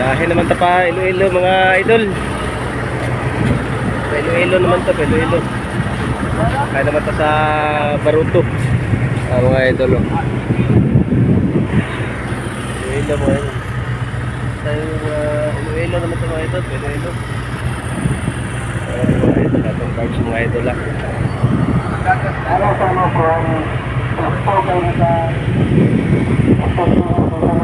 Dahil naman ta pa Iloilo mga idol. Iloilo naman to, pa Iloilo. Kaya naman ta sa Baruto. Ah, mga idol. Oh. Iloilo mga idol. Tayo uh, Iloilo naman to mga idol, Iloilo. Ah, mga idol, atong vibes mga idol ah. Sa ano pagpapagay na sa Ah,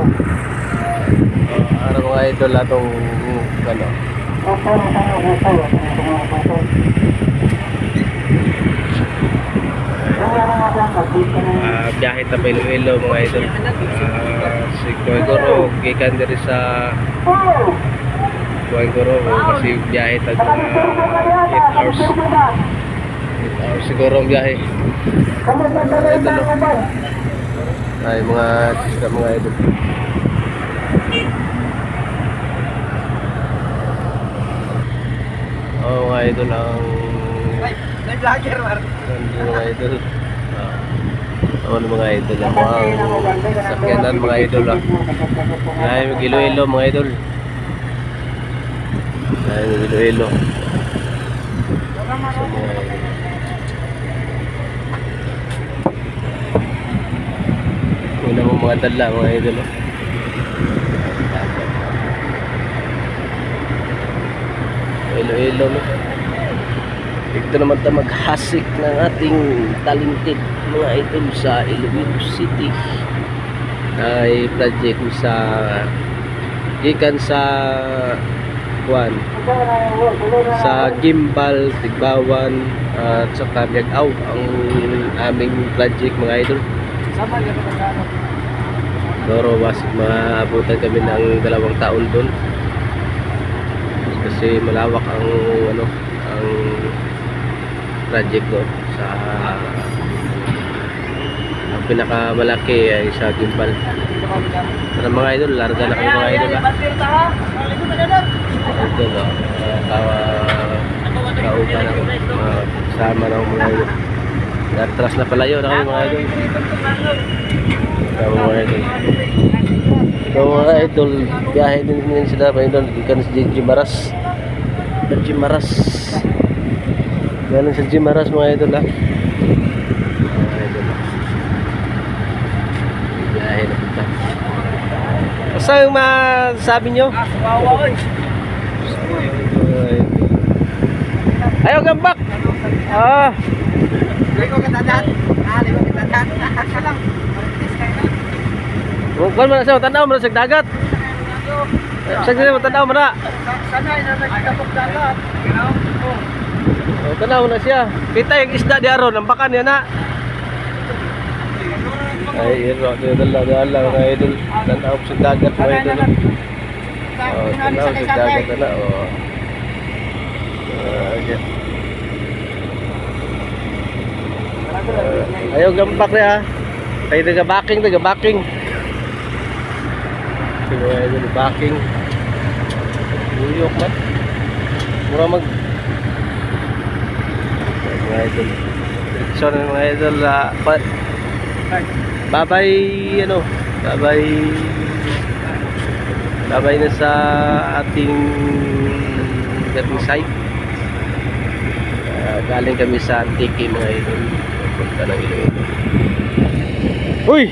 ang pagkita ng Ah, biyahe ta Iloilo mga idol. Ah, si Kuwaigoro gikan diri sa Oh! Kuwaigoro kasi biyahe ta mga 8 hours. 8 hours siguro ang biyahe. Rin Idol? Ay mga mga idol. Oh, mga idol ang Nag-vlogger, Mar. Nandun mga idol. Ah. Ano mga idol ang mga sakyanan mga idol ah. Ay, mag-ilo-ilo mga idol. Ay, mag-ilo-ilo. So, mga idol. Una mo mga dala mga idol. ah. Ilo-ilo no. Dito naman tayo maghasik ng ating talented mga idol sa Iloilo City. Ay project sa gikan sa Juan sa Gimbal, Tigbawan at sa Kabyag-Aw ang aming project mga idol. Doro was maabutan kami ng dalawang taon doon. Kasi malawak ang ano ang project doon sa ang pinakamalaki ay sa Gimbal. Para mga idol, larga na kayo mga idol. ah. Idol, oh. Uh, kawa, kaupa na uh, sama na ako mga idol. Atras na palayo na kayo mga idol. Kawa mga idol. So mga idol, biyahe din sila mga idol. Ikan sa Gigi Maras. Gigi Maras. Galing sa Gigi Maras mga idol ha. Mga na kita. Basta yung masabi nyo? Kawawa, oy. Ay. Ayaw gambak! Ah! Liko kita dad. Ah, liko kita dad. Asa lang. Maritis kayo na. Sa tanaw man sa dagat. Sa gina tanaw man na. Sanay na nagkapok dagat. Oh, tanaw na siya. Kita yung isda di aron, ang bakan niya na. Ay, iro, di dala dala mga idol. Tanaw sa dagat mga idol. Oh, tanaw sa dagat na. Oh. Ah, okay. Ah, ayaw gambak niya. Tayo taga backing, taga backing. Sige mga idol, backing. Buyok man. Mura mag mga idol. So mga idol, pa, babay ano, babay babay na sa ating dating site. Ah, galing kami sa Antique mga idol. Punta ng Iloilo. Uy!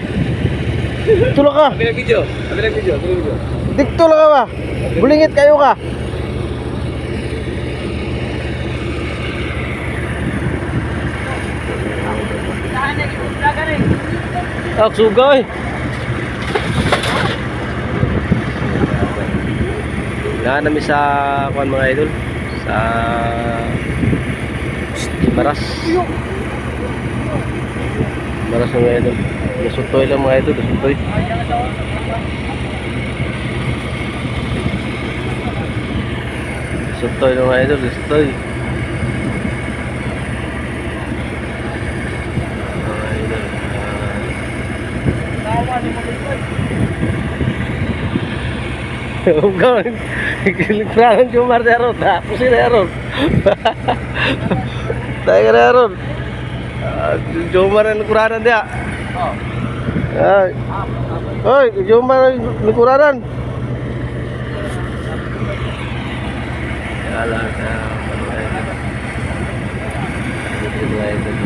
Tulo ka! Kabilang video. Kabilang video. Kabilang video. Dikto lang ka ba? Bulingit kayo ka. Suga eh. Nga namin sa kuan mga idol sa Maras. Maras mga idol. Nasutoy lang mga idol, nasutoy. Nasutoy lang mga idol, nasutoy. Mga idol, ah, Huwag ka, Kiligpranan yung Marte Aron, tapos sila Aron. Tayo ka na Aron. Jomar ang kuranan dia. Ay. Hoy, Jomar ang kuranan. Kala ka ano ay Ito mga idol.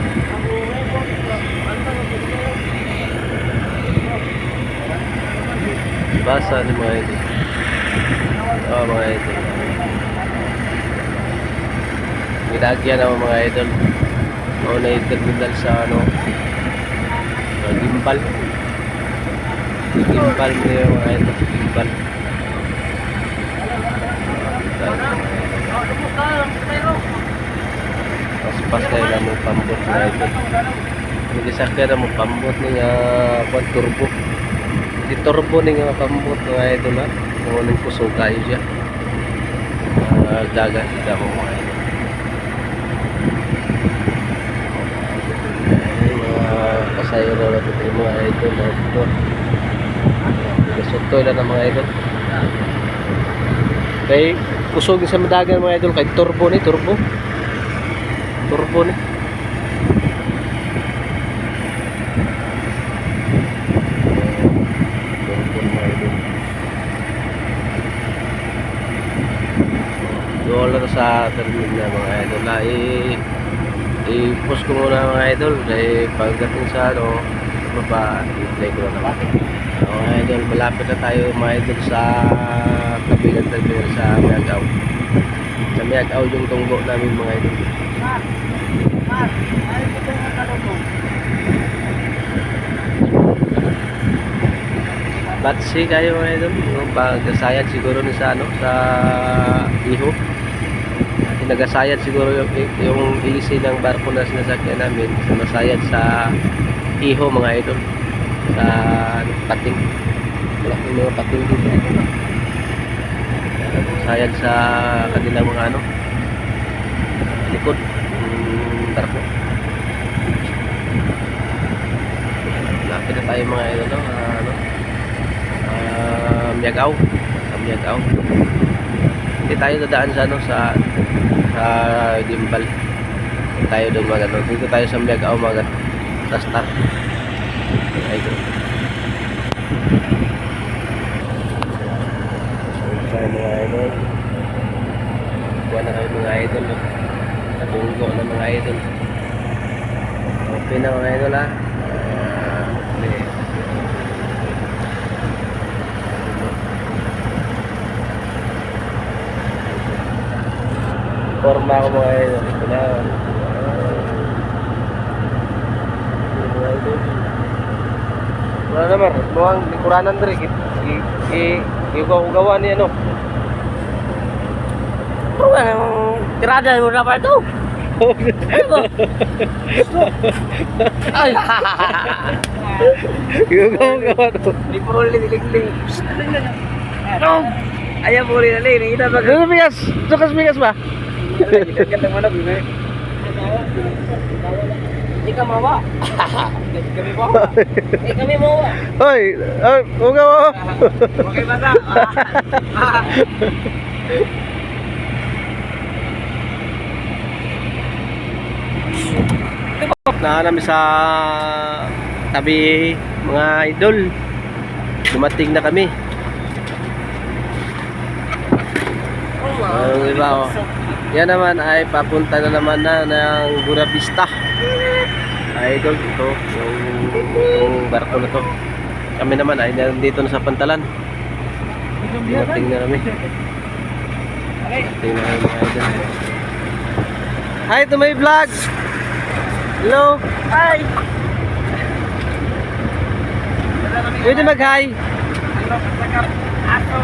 Basa ni mga idol. Oh, mga idol. Ginagyan ako mga idol. Oo na yung terminal sa ano. Sa gimbal. Gimbal yung mga idol. Gimbal. Pas-pas kayo na mo pambot mga idol. Hindi sa kaya mo pambot niya uh, turbo. Turbo ni nga pambot mga idol ha. Kung anong kusog kayo siya. Uh, dagat sila mo mga idol. Ay, mga kasayo na natin yung mga idol na ito. Gasutoy lang ng mga idol. Kay kusog sa madagan mga idol kay turbo ni turbo. Turbo ni. Turbo mga idol. Sa terminal mga idol na i i-post ko muna mga idol. Dahil pagdating sa ano baba i-play ko na naman. So, mga idol malapit na tayo mga idol sa kabilang terminal sa Miagaw sa Miagaw yung tunggo namin mga idol. Mar, Mar, ay ito ang tanong mo. Batsi kayo mga idol? Yung pagkasayad siguro ni sa ano sa iho nagasayad siguro yung, yung isi ng barko na sinasakyan namin. Sa masayad sa iho mga idol. Sa pating. Malaking mga pating dito. Sayad sa kanilang mga ano likod ng barko. Lapit na tayo mga idol no? Ah, ano? Uh, Miagaw. Sa Miagaw. Hindi tayo dadaan sa ano sa sa gimbal. Tayo doon mag ano dito tayo sa Miagaw mag sa start. Ay go. Tayo mga idol. Kuha na kayo mga idol no? nabunggo na mga idol. Okay na mga idol ha Ah, okay. Forma ako mga idol. Ito idol. Wala naman. Mukhang lingkuranan diri. I, i, i, igaw-gawa ni ano. Pero anong tirada mo na pa ito? Ay, Igaw-gawa to. Di po ulit niligling. Ano? Ayaw po ulit nalig. Nakita ba ka? Ano bigas? Sukas bigas ba? Ganda mo na. Hindi ka mawa. Kami mawa. Hindi kami mawa. Hoy! Hoy! Ugaw! Okay ba na? na sa tabi mga idol dumating na kami ang iba oh. yan naman ay papunta na naman na ng Buena Vista idol ito yung, yung barko na to. Kami naman ay nandito na sa pantalan. Dumating na kami. Dumating na kami idol. Hi to my vlog! Hello! Ay! pwede mag hi Aso!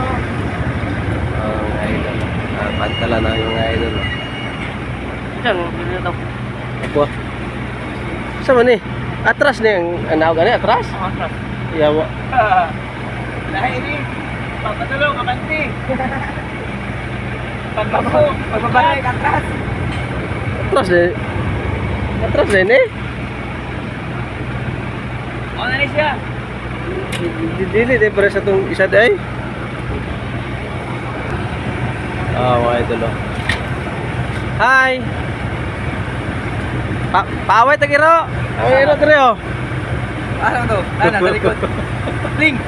Oh, mga idol. Ah, pantala na yung idol. oh. Diyan, hindi na. Apo. Sa man eh? Atras na yung anaw gani atras? Atras. Yawa. Dahil ini, papatulong, kabanti. Pagbago, pagbabalik, atras. Atras na. Atras na yun eh. Ano na siya? Di- Dili di para sa tong isa day. Ah, mga idol. oh. Hi. Pa paaway tagiro. Ay, iro dire oh. Ano to? Ano, sa likod. Ling!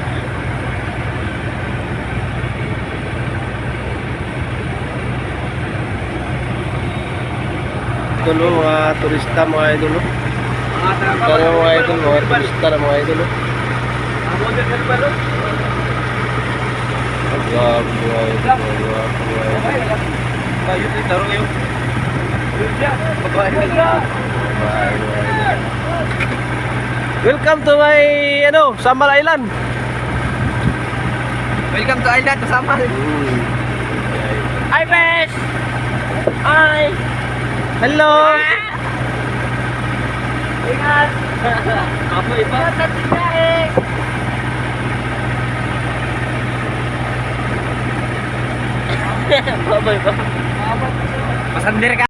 idol, oh, mga turista mga idol. Oh. Na mga idol, mga turista na mga idol. Oh. Ang grabe mga grabe, mga idol. Welcome to my ano, Sambal Island. Welcome to Island, kasama. Mm. Hi, Bes! Hi! Hello. Ingat! Kapo iba? Ingat eh! Baboy ba? Pasander ka!